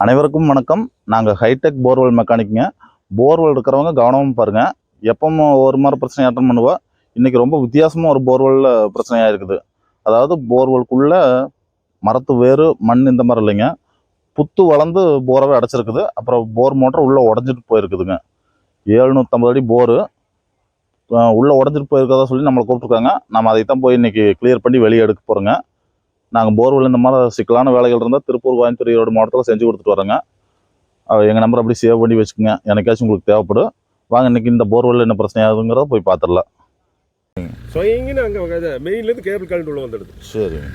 அனைவருக்கும் வணக்கம். நாங்கள் ஹைடெக் போர்வெல் மெக்கானிக்குங்க போர்வெல் இருக்கிறவங்க கவனமும் பாருங்கள் எப்பவும் ஒரு மாதிரி பிரச்சனை அட்டன் பண்ணுவோம் இன்றைக்கி ரொம்ப வித்தியாசமாக ஒரு போர்வெல்லில் பிரச்சனையாக இருக்குது. அதாவது போர்வெல்குள்ளே மரத்து வேறு மண் இந்த மாதிரி இல்லைங்க. புத்து வளர்ந்து போரவே அடைச்சிருக்குது. அப்புறம் போர் மோட்டர் உள்ளே உடஞ்சிட்டு போயிருக்குதுங்க. ஏழ்நூற்றம்பது அடி போரு உள்ளே உடஞ்சிட்டு போயிருக்கதா சொல்லி நம்மளை கூப்பிட்ருக்காங்க நம்ம அதை தான் போய் இன்றைக்கி கிளியர் பண்ணி வெளியே எடுக்க போகிறோங்க நாங்கள் போர்வெல் இந்த மாதிரி சிக்கலான வேலைகள் இருந்தால் திருப்பூர் கோயம்புத்தூர் ஈரோடு மாவட்டத்தில் செஞ்சு கொடுத்துட்டு வரோங்க எங்கள் நம்பர் அப்படி சேவ் பண்ணி வச்சுக்கோங்க. எனக்காச்சும் உங்களுக்கு தேவைப்படும். வாங்க இன்னைக்கு இந்த போர்வெல் என்ன பிரச்சனை ஆகுதுங்கிறத போய் பார்த்துடலாம் சொயங்கின்னு அங்கே மெயின்லேருந்து கேபிள் கரண்ட் உள்ள வந்துடுது. சரிங்க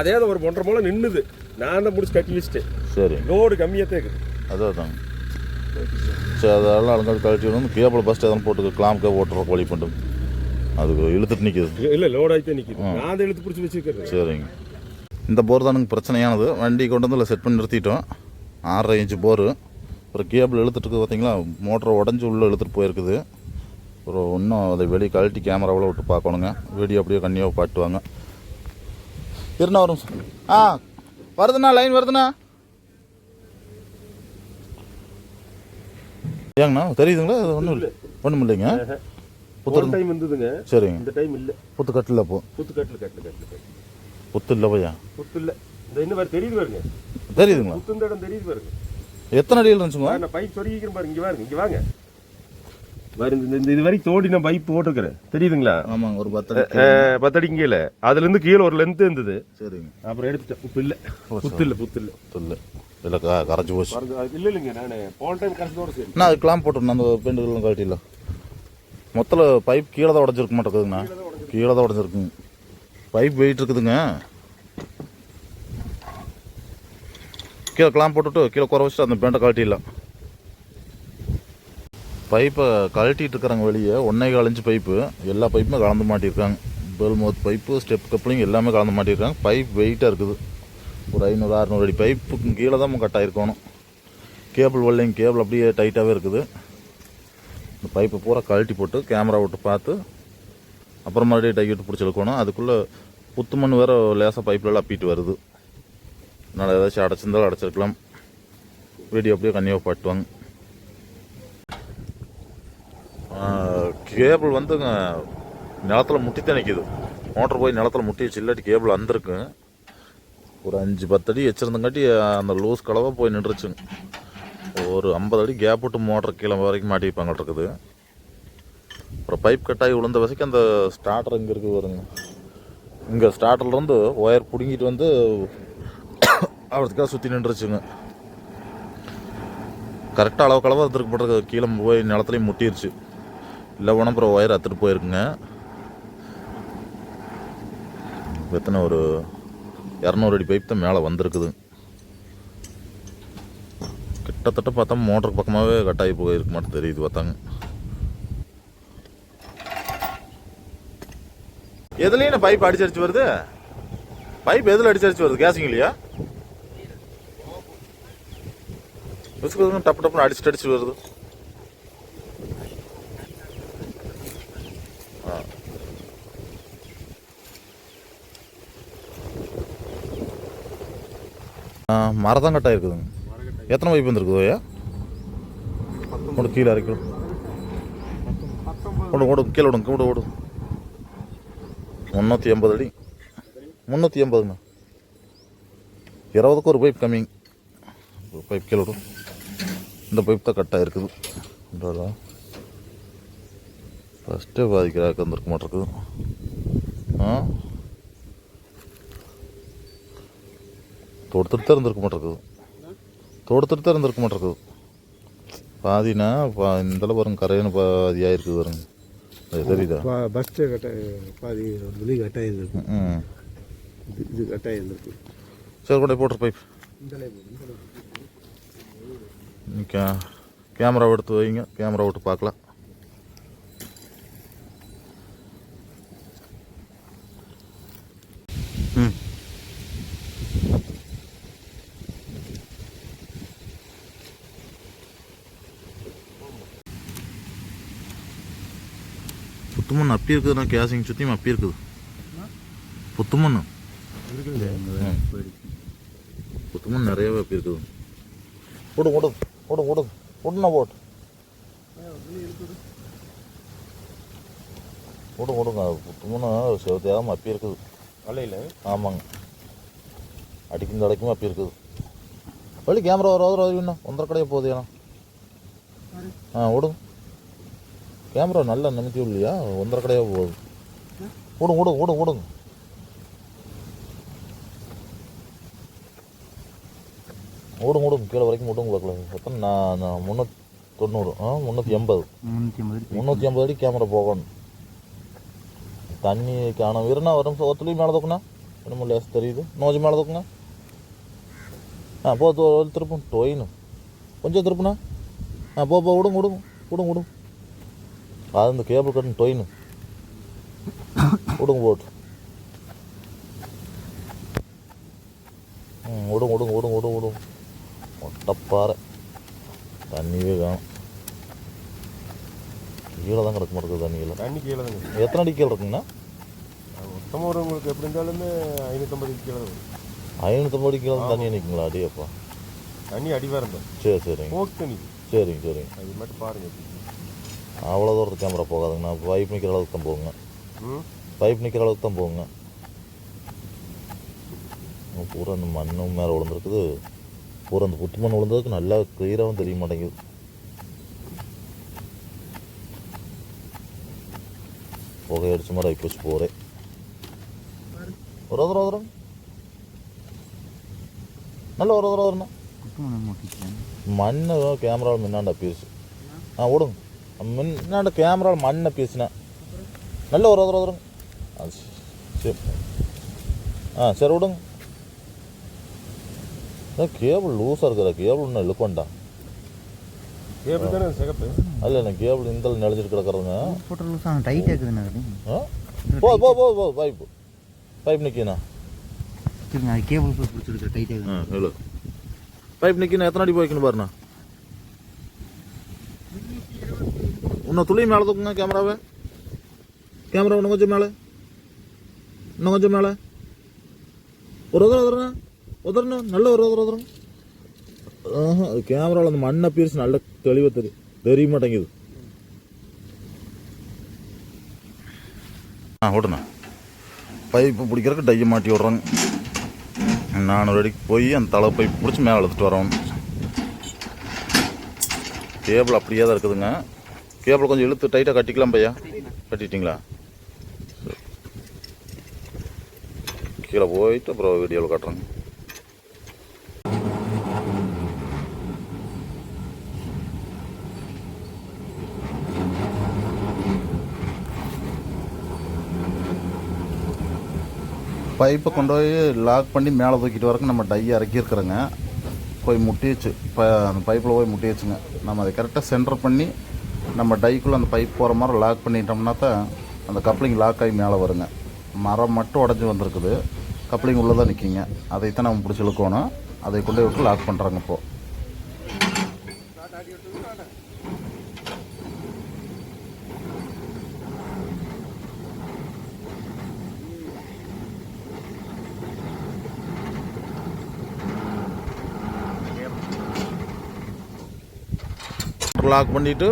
அதே ஒரு ஒன்றரை மூலம் நின்னுது. நான் தான் முடிச்சு கட்டி வச்சுட்டேன். சரிங்க லோடு கம்மியாக தான் இருக்குது. அதான் சரி அதெல்லாம் அலங்காடு கழட்டி வந்து கேபிள் பஸ்ட் எதனா போட்டு கிளாம் கேப் ஓட்டுறோம் வழி பண்ணும் அதுக்கு இழுத்துட்டு நிற்கிது இல்லை லோட் ஆகிட்டே நிற்கிது. நான் அதை இழுத்து பிடிச்சி வச்சுருக்கேன் சரிங்க. இந்த போர் தானுங்க பிரச்சனையானது. வண்டி கொண்டு வந்து செட் பண்ணி நிறுத்திட்டோம். ஆறரை இன்ச்சு போரு ஒரு கேபிள் இழுத்துட்டு பார்த்தீங்களா? மோட்டர் உடஞ்சி உள்ளே இழுத்துட்டு போயிருக்குது. ஒரு இன்னும் அதை வெளியே கழட்டி கேமராவில் விட்டு பார்க்கணுங்க. வீடியோ அப்படியே கண்ணியாக பாட்டுவாங்க இருண்ணா வரும் ஆ வருதுண்ணா லைன் வருதுண்ணா. ஏங்கண்ணா தெரியுதுங்களா? அது ஒன்றும் இல்லை. ஒன்றும் இல்லைங்க. புத்து டைம் இருந்ததுங்க. சரிங்க. இந்த டைம் இல்லை. புத்து கட்டில் அப்போ புத்து கட்டில் கட்டில் கட்டில். புத்து இல்லை பையா? புத்து இல்லை இந்த இன்னும் வேறு தெரியுது பாருங்க. தெரியுதுங்களா? புத்து இடம் தெரியுது பாருங்க. எத்தனை அடியில் இருந்துச்சுங்க? நான் பைப் சொருகிக்கிறேன் பாருங்க இங்கே பாருங்க இங்கே வாங்க. இந்த இது வரைக்கும் தோடி நான் பைப் போட்டுக்கிறேன் தெரியுதுங்களா? ஆமாங்க ஒரு பத்து அஹ், பத்தடிக்கு கீழே அதுலேருந்து கீழே ஒரு லென்த் இருந்தது. சரிங்க. அப்புறம் எடுத்துட்டேன். உப்பு இல்லை புத்து இல்லை புத்து இல்லை இல்லை இல்லை கரைச்சி போச்சு. இல்லை இல்லைங்க நான் போன டைம் கடைசியோட சரி. நான் அது கிளாம் போட்டுருந்தேன் அந்த பெண்டுகளும் கழட்டியில். மொத்தத்தில் பைப் கீழே தான் உடஞ்சிருக்க மாட்டேங்குதுங்கண்ணா. கீழே தான் உடஞ்சிருக்குங்க. பைப் போயிட்டு இருக்குதுங்க. கீழே கிளாம் போட்டுட்டு கீழே குறை வச்சுட்டு அந்த பேண்டை கழட்டிடலாம். பைப்பை கழட்டிட்டு இருக்கிறாங்க வெளியே ஒன்றே காலஞ்சு பைப்பு. எல்லா பைப்புமே கலந்து மாட்டியிருக்காங்க. Bell mouth pipe step coupling எல்லாமே கலந்து மாட்டியிருக்காங்க. பைப் வெயிட்டாக இருக்குது. ஒரு ஐநூறு அறநூறு அடி பைப்புக்கு கீழே தான் கட் ஆகிருக்கணும் கேபிள் வெல்லிங் கேபிள் அப்படியே டைட்டாகவே இருக்குது. இந்த பைப்பை பூரா கழட்டி போட்டு கேமரா விட்டு பார்த்து அப்புறம் மறுபடியும் டை விட்டு பிடிச்சிருக்கணும் அதுக்குள்ளே புத்து மண் வேறு லேசாக பைப்லலாம் அப்பிட்டு வருது. அதனால் ஏதாச்சும் அடைச்சிருந்தாலும் அடைச்சிருக்கலாம். வீடியோ அப்படியே கன்னியாக பாட்டுவாங்க கேபிள் வந்துங்க நிலத்தில் முட்டித்தான் நிற்கிது மோட்டர் போய் நிலத்தில் முட்டி வச்சு இல்லாட்டி கேபிள் வந்திருக்கு. ஒரு அஞ்சு பத்து அடி வச்சுருந்தங்காட்டி அந்த லூஸ் கலவை போய் நின்றுச்சுங்க. ஒரு ஐம்பது அடி கேப் விட்டு மோட்டர் கீழே வரைக்கும் மாட்டிப்பாங்க இருக்குது. அப்புறம் பைப் கட்டாகி விழுந்த வரைக்கும் அந்த ஸ்டார்டர் இங்கே இருக்குது வருங்க இங்கே ஸ்டார்டர்லேருந்து ஒயர் பிடுங்கிட்டு வந்து அவரத்துக்காக சுற்றி நின்றுச்சுங்க. கரெக்டாக அளவு கலவாக இருந்திருக்கு போட்டிருக்கு. கீழே போய் நிலத்துலையும் முட்டிருச்சு. இல்லை போனால் அப்புறம் ஒயர் அத்துட்டு போயிருக்குங்க. எத்தனை ஒரு இரநூறு அடி பைப் தான் மேலே வந்திருக்குது. கிட்டத்தட்ட பார்த்தா மோட்டருக்கு பக்கமாகவே கட்டாயி போயிருக்க மாட்டேன் தெரியுது பார்த்தாங்க. எதுலேயும் பைப் அடிச்சு அடிச்சு வருது? பைப் எதில் அடிச்சு அடிச்சு வருது கேஸிங் இல்லையா டப்பு டப்புன்னு அடிச்சுட்டு அடிச்சு வருது. கட்டாக இருக்குதுங்க. எத்தனை பைப் வந்துருக்குது ஐயா? கொண்டு கீழே இறக்கி. கொண்டு கொண்டு கீழே விடுங்க கூட விடு முந்நூற்றி எண்பது அடி. முந்நூற்றி எண்பதுண்ணா. இருபதுக்கு ஒரு பைப் கம்மிங் ஒரு பைப் கீழே விடும் இந்த பைப் தான் கட்டாக இருக்குது ஃபஸ்ட்டே பாதிக்கிறாக்க வந்துருக்க மாட்டிருக்குது. ஆ? தொடுத்துட்டு தான் இருந்திருக்க மாட்டிருக்குது. தொடுத்துட்டு தான் இருந்திருக்க மாட்டிருக்குது. பாதினா பா இந்தளவு பாருங்க கரையான பாதியாக இருக்குது பாருங்க. தெரியுதா? பஸ் கட்ட பாதி வெளி கட்டாயிருந்திருக்கு ம் இது இது கட்டாயிருந்திருக்கு சரி கூட போட்டுரு பைப். கே கேமரா எடுத்து வைங்க. கேமரா விட்டு பார்க்கலாம் ம் புத்துமண் அப்பி இருக்குதுண்ணா கேசிங் சுற்றியும் அப்பி இருக்குது புத்துமண் புத்துமண் நிறையவே அப்பி இருக்குது விடு விடு விடு விடு விடுண்ணா போட்டு விடு விடுங்க புட்டுமுன்னு செவத்தையாக அப்பி இருக்குது வலையில் ஆமாங்க அடிக்கும் தடைக்கும் அப்பி இருக்குது வழி கேமரா வர வர இன்னும் ஒன்றரை கடையை போகுது ஏன்னா ஆ விடுங்க கேமரா நல்லா நிமித்தி இல்லையா? ஒன்றரை கடையாக போகுது. விடுங்க விடுங்க விடுங்க விடுங்க விடுங்க விடுங்க கீழே வரைக்கும் விடுங்க பார்க்கலாம் எத்தனை நான் முந்நூற்றி தொண்ணூறு ஆ முந்நூற்றி எண்பது. முந்நூற்றி ஐம்பது அடி. கேமரா போகணும். தண்ணி காணும் இருண்ணா வரும் ஒத்துலையும் மேலே தூக்குண்ணா என்னமோ லேஸ் தெரியுது. நோஜி மேலே தூக்குங்க ஆ போ திருப்பும் டொயினும் கொஞ்சம் திருப்புண்ணா ஆ போ போ விடுங்க விடுங்க விடுங்க விடுங்க அது இந்த கேபிள் கட்டு டொயினு. விடுங்க போட்டு. ம் விடுங்க விடுங்க விடுங்க விடுங்க விடுங்க மொட்டைப்பாறை. தண்ணியே காணும். கீழே தான் கிடக்க மாட்டேங்குது தண்ணியில் தண்ணி கீழே தாங்க எத்தனை அடி கீழே இருக்குங்கண்ணா? மொத்தமாக ஒரு உங்களுக்கு எப்படி இருந்தாலுமே ஐநூற்றம்பது கீழே தான் வரும். ஐநூற்றம்பது அடி கீழே தான் தண்ணி நிற்குங்களா அடியப்பா தண்ணி அடிவாரம் தான். சரி சரிங்க. தண்ணி. சரிங்க சரிங்க. அது மட்டும் பாருங்க. எப்படி. அவ்வளோ தூரத்துக்கு கேமரா போகாதுங்கண்ணா பைப் நிற்கிற அளவுக்கு தான் போகுங்க. பைப் நிற்கிற அளவுக்கு தான் போகுங்க. பூரா இந்த மண்ணும் மேலே விழுந்துருக்குது. பூரா அந்த புட்டு மண் விழுந்ததுக்கு நல்லா கிளியராகவும் தெரிய மாட்டேங்குது. மாதிரி ஆகிப்போச்சு போரே. ஒரு ஒரு ஒரு நல்ல ஒரு ஒரு ஒருண்ணா மண்ணு கேமராவில் முன்னாண்ட பீஸு முன்னாண்ட கேமராவில் மண்ணை பீசுனேன். நல்ல ஒரு ஒரு ஒரு ஆ சரி. ஆ சரி விடுங்க. கேபிள் லூஸாக இருக்கிற கேபிள் இன்னும் இழுக்கண்டா எப்படி தானே சிகப்பு அல்ல எனக்கு கேபிள் இந்த நிலச்சிட்டு கிடக்குறதுங்க போட்டு லூஸ் டைட் ஆகுதுண்ணா போ போ போ போ பைப்பு பைப் நிற்கிண்ணா சரிங்க கேபிள் போய் பிடிச்சிருக்கிற டைட் ஆகுது ஆ ஹலோ பைப் நிற்கிண்ணா எத்தனை அடி போய்க்கணும் பாருண்ணா? இன்னும் துளி மேலே தூக்குங்க கேமராவை கேமரா இன்னும் கொஞ்சம் மேலே இன்னும் கொஞ்சம் மேலே ஒரு உதரம் உதறண்ணா உதறணும் நல்ல ஒரு உதரம் உதறணும் ஆஹா கேமராவில் அந்த மண்ணை பீர்ஸ் நல்ல தெளிவாக தெரியும் தெரிய மாட்டேங்குது ஆ விடுண்ணா பைப்பு பிடிக்கிறதுக்கு டையை மாட்டி விட்றாங்க நானூறு அடிக்கு போய் அந்த தலை பைப் பிடிச்சி மேலே எடுத்துகிட்டு வரோம் கேபிள் அப்படியே தான் இருக்குதுங்க கேபிள் கொஞ்சம் இழுத்து டைட்டாக கட்டிக்கலாம் பையா? கட்டிட்டிங்களா? கீழே போயிட்டு அப்புறம் வீடியோவில் காட்டுறேங்க பைப்பை கொண்டு போய் லாக் பண்ணி மேலே தூக்கிட்டு வரக்கு நம்ம டை இறக்கியிருக்கிறோங்க. போய் முட்டிச்சு ப அந்த பைப்பில் போய் முட்டிச்சுங்க நம்ம அதை கரெக்டாக சென்டர் பண்ணி நம்ம டைக்குள்ளே அந்த பைப் போகிற மாதிரி லாக் பண்ணிட்டோம்னா தான் அந்த கப்ளிங் லாக் ஆகி மேலே வருங்க. மரம் மட்டும் உடஞ்சி வந்திருக்குது. கப்ளிங் உள்ளே தான் நிற்கிங்க அதைத்தான் நம்ம பிடிச்சி இழுக்கணும். அதை கொண்டு போய் விட்டு லாக் பண்ணுறாங்க இப்போது லாக் பண்ணிவிட்டு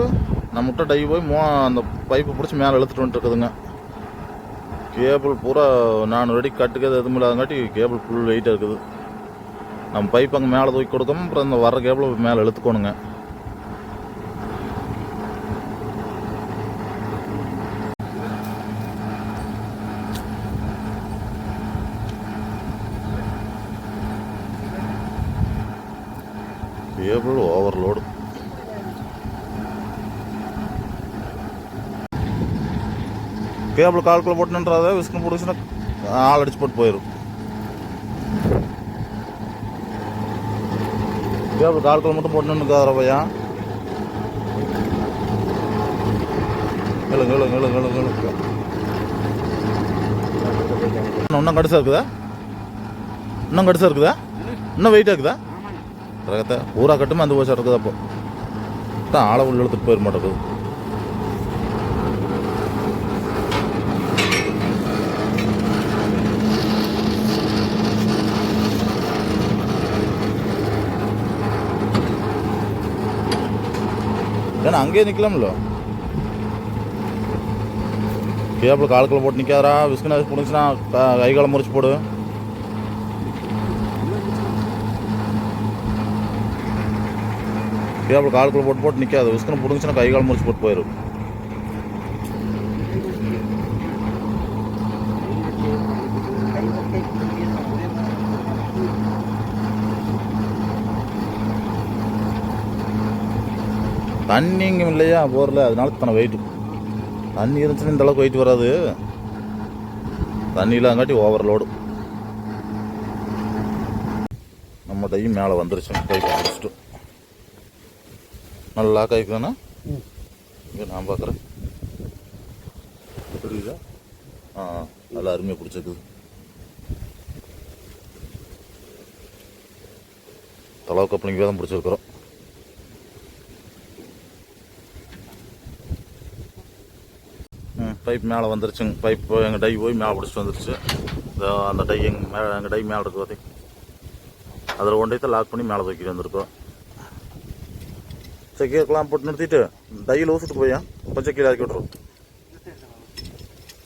நம்ம விட்ட டை போய் மோ அந்த பைப்பை பிடிச்சி மேலே இழுத்துட்டு வந்துட்டு இருக்குதுங்க. கேபிள் பூரா நானூறு அடி கட்டுக்கிறது எதுவும் இல்லாதங்காட்டி கேபிள் ஃபுல் வெயிட்டாக இருக்குது. நம்ம பைப் அங்கே மேலே தூக்கி கொடுக்கணும் அப்புறம் இந்த வர கேபிள் மேலே இழுத்துக்கணுங்க. கேபிள் ஓவர்லோடு கேபிள் கால்குள்ள போட்டுன்றத விஷ்ணு பிடிச்சின்னா ஆள் அடிச்சு போட்டு போயிடும் கேபிள் கால்குள்ள மட்டும் போட்டுன்னு பையா. கேளு இன்னும் கடிசா இருக்குதா? இன்னும் கடிசா இருக்குதா? இன்னும் வெயிட்டாக இருக்குதா? ரகத்தை ஊரா கட்டுமே அந்த போச்சா இருக்குது அப்போ? தான் ஆளை உள்ள இழுத்துட்டு போயிட மாட்டேங்குது. அங்கேயே நிற்கலாம்ல கேபிள் காலுக்குள்ள போட்டு நிற்காதரா விஸ்குனா பிடிச்சுன்னா கை காலம் முறிச்சு போடு. கேபிள் காலுக்குள்ள போட்டு போட்டு நிற்காது விஸ்கனை பிடிச்சுன்னா கை கால் முறிச்சு போட்டு போயிடும் தண்ணி இங்கே இல்லையா போரில். அதனால தன வெயிட் தண்ணி இருந்துச்சுன்னா இந்த அளவுக்கு வெயிட் வராது. தண்ணி ஓவர் ஓவர்லோடு நம்ம டையும் மேலே வந்துருச்சு. கை பிடிச்சிட்டு நல்லா கைக்குதானே இங்கே நான் பார்க்குறேன் புரியுதா? ஆ நல்லா அருமையாக பிடிச்சிருக்குது தலவு அப்படிங்க தான் பிடிச்சிருக்குறோம் பைப் மேலே வந்துருச்சுங்க. பைப் எங்கள் டை போய் மேலே பிடிச்சி வந்துருச்சு. அந்த டை எங்கள் மேலே எங்கள் டை மேலே இருக்குது பார்த்திங்க அதில் ஒன்றையத்தை லாக் பண்ணி மேலே தூக்கிட்டு வந்திருக்கோம். சரி கீழக்கெல்லாம் போட்டு நிறுத்திட்டு டையில் ஊசிட்டு போயா கொஞ்சம் கீழே இறக்கி விட்ருவோம்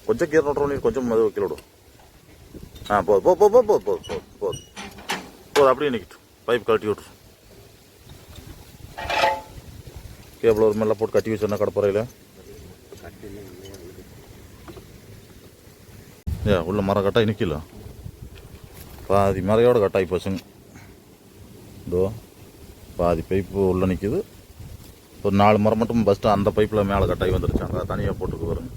கொஞ்சம் கீழே விட்றோம் நீர் கொஞ்சம் மது கீழே விடும். ஆ போது போ போ போ போ போ போ போது அப்படியே நிற்கட்டும் பைப் கட்டி விட்ரு கேபிள் ஒரு மேலே போட்டு கட்டி வச்சிருந்தா கடப்புறையில் ஏ உள்ள மரம் கட்டாகி நிற்கல பாதி மரையோட கட்டாகி போச்சுங்க. இதோ பாதி பைப்பு உள்ளே நிற்கிது ஒரு நாலு மரம் மட்டும் ஃபஸ்ட்டு அந்த பைப்பில் மேலே கட்டாகி வந்துருச்சாங்க. தனியாக போட்டுக்கு வருங்க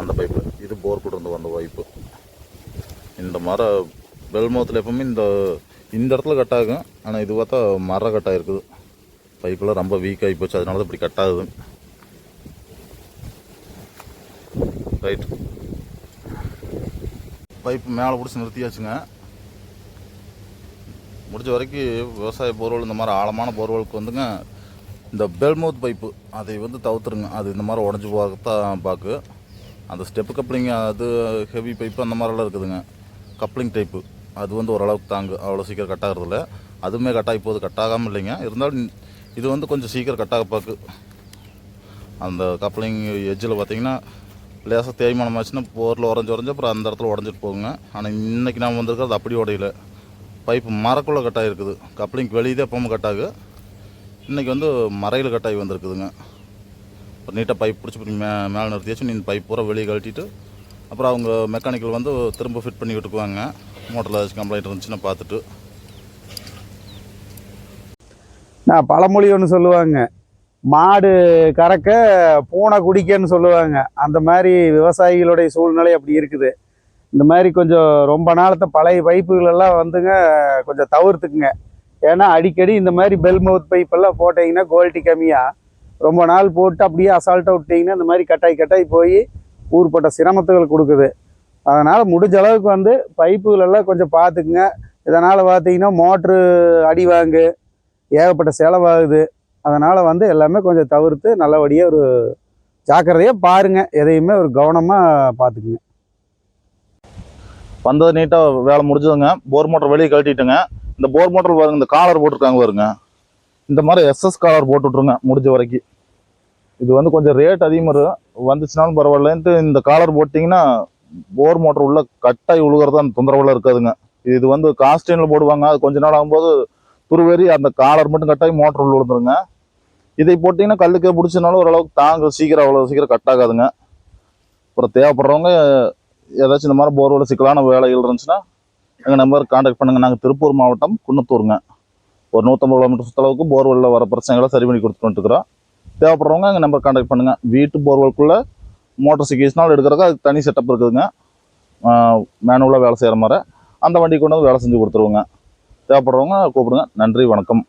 அந்த பைப்பு. இது போர் கூட இருந்து வந்த பைப்பு. இந்த மரம் பெல்மோத்தில் எப்பவுமே இந்த இந்த இடத்துல கட்டாகும். ஆனால் இது பார்த்தா மரம் கட்டாக இருக்குது. பைப்பெல்லாம் ரொம்ப வீக் ஆகி போச்சு. அதனால தான் இப்படி கட்டாகுது. ரைட் பைப்பு மேலே பிடிச்சி நிறுத்தியாச்சுங்க. முடிஞ்ச வரைக்கும் விவசாய போர்வெல் இந்த மாதிரி ஆழமான போர்வெலுக்கு வந்துங்க இந்த பெல்மவுத் பைப்பு அதை வந்து தவிர்த்துருங்க. அது இந்த மாதிரி உடஞ்சி போகத்தான் பார்க்கு அந்த ஸ்டெப்பு கப்ளிங் அது ஹெவி பைப்பு அந்த மாதிரிலாம் இருக்குதுங்க. கப்ளிங் டைப்பு அது வந்து ஓரளவுக்கு தாங்கு. அவ்வளோ சீக்கிரம் கட் ஆகிறதில்ல. அதுவுமே கட்டாகி போகுது. கட் ஆகாமல் இல்லைங்க. இருந்தாலும் இது வந்து கொஞ்சம் சீக்கிரம் கட் ஆக பார்க்கு அந்த கப்ளிங் எஜ்ஜில் பார்த்தீங்கன்னா லேசாக தேய்மானம் ஆச்சுன்னா போரில் உடஞ்சி உடஞ்சி அப்புறம் அந்த இடத்துல உடஞ்சிட்டு போகுங்க. ஆனால் இன்றைக்கி நாம் வந்திருக்கிறது அப்படி உடையல. பைப்பு மரக்குள்ளே கட் இருக்குது கப்ளிங்க்கு வெளியே தான் எப்பவும் கட்டாகு இன்றைக்கி வந்து மறையில் கட்டாகி வந்திருக்குதுங்க. ஒரு நீட்டாக பைப் பிடிச்சி மே மேலே நிறுத்தியாச்சு. நீ பைப் பூரா வெளியே கழட்டிட்டு அப்புறம் அவங்க மெக்கானிக்கல் வந்து திரும்ப ஃபிட் பண்ணி விட்டுக்குவாங்க மோட்டரில் ஏதாச்சும் கம்ப்ளைண்ட் இருந்துச்சுன்னா பார்த்துட்டு. நான் பழமொழி ஒன்று சொல்லுவாங்க. மாடு கறக்க பூனை குடிக்கன்னு சொல்லுவாங்க. அந்த மாதிரி விவசாயிகளுடைய சூழ்நிலை அப்படி இருக்குது. இந்த மாதிரி கொஞ்சம் ரொம்ப நாளத்தை பழைய பைப்புகளெல்லாம் வந்துங்க கொஞ்சம் தவிர்த்துக்குங்க. ஏன்னா அடிக்கடி இந்த மாதிரி பெல் மவுத் பைப்பெல்லாம் போட்டிங்கன்னா குவாலிட்டி கம்மியாக ரொம்ப நாள் போட்டு அப்படியே அசால்ட்டாக விட்டிங்கன்னா இந்த மாதிரி கட்டாய் கட்டாய் போய் ஊர்பட்ட சிரமத்துகள் கொடுக்குது. அதனால் முடிஞ்ச அளவுக்கு வந்து பைப்புகளெல்லாம் கொஞ்சம் பார்த்துக்குங்க. இதனால் பார்த்தீங்கன்னா மோட்ரு அடி வாங்கு ஏகப்பட்ட செலவாகுது. அதனால் வந்து எல்லாமே கொஞ்சம் தவிர்த்து நல்லபடியாக ஒரு ஜாக்கிரதையாக பாருங்கள் எதையுமே ஒரு கவனமாக பார்த்துக்குங்க. வந்தது நீட்டாக வேலை முடிஞ்சதுங்க. போர் மோட்டர் வெளியே கழட்டிட்டுங்க. இந்த போர் மோட்டர் பாருங்க இந்த காலர் போட்டிருக்காங்க பாருங்க. இந்த மாதிரி எஸ்எஸ் காலர் போட்டு விட்ருங்க முடிஞ்ச வரைக்கும். இது வந்து கொஞ்சம் ரேட் அதிகமாக இருக்கும் வந்துச்சுனாலும் பரவாயில்லன்ட்டு இந்த காலர் போட்டிங்கன்னா போர் மோட்டர் உள்ள கட்டாய் உழுகிறது அந்த தொந்தரவுலாம் இருக்காதுங்க. இது வந்து காஸ்டியூனில் போடுவாங்க. அது கொஞ்ச நாள் ஆகும்போது துருவேறி அந்த காலர் மட்டும் கட்டாயி மோட்டர் உள்ள விழுந்துருங்க. இதை போட்டிங்கன்னா கல்லுக்கே பிடிச்சனாலும் ஓரளவுக்கு தாங்க சீக்கிரம் அவ்வளோ சீக்கிரம் கட் ஆகாதுங்க. அப்புறம் தேவைப்படுறவங்க ஏதாச்சும் இந்த மாதிரி போர்வெல் சிக்கலான வேலைகள் இருந்துச்சுன்னா எங்கள் நம்பர் காண்டாக்ட் பண்ணுங்கள் நாங்கள் திருப்பூர் மாவட்டம் குன்னத்தூருங்க. ஒரு நூற்றம்பது கிலோமீட்டர் சுற்றளவுக்கு போர்வெல்லில் வர பிரச்சனைகளை சரி பண்ணி கொடுத்துட்டுருக்குறோம் தேவைப்படுறவங்க எங்கள் நம்பர் காண்டாக்ட் பண்ணுங்கள் வீட்டு போர்வெல்குள்ளே மோட்டர் சிக்கிஸ்னால் எடுக்கிறதுக்கு அதுக்கு தனி செட்டப் இருக்குதுங்க. மேனுவலாக வேலை செய்கிற மாதிரி. அந்த வண்டி கொண்டு வந்து வேலை செஞ்சு கொடுத்துருவோங்க. தேவைப்படுறவங்க கூப்பிடுங்க. நன்றி வணக்கம்.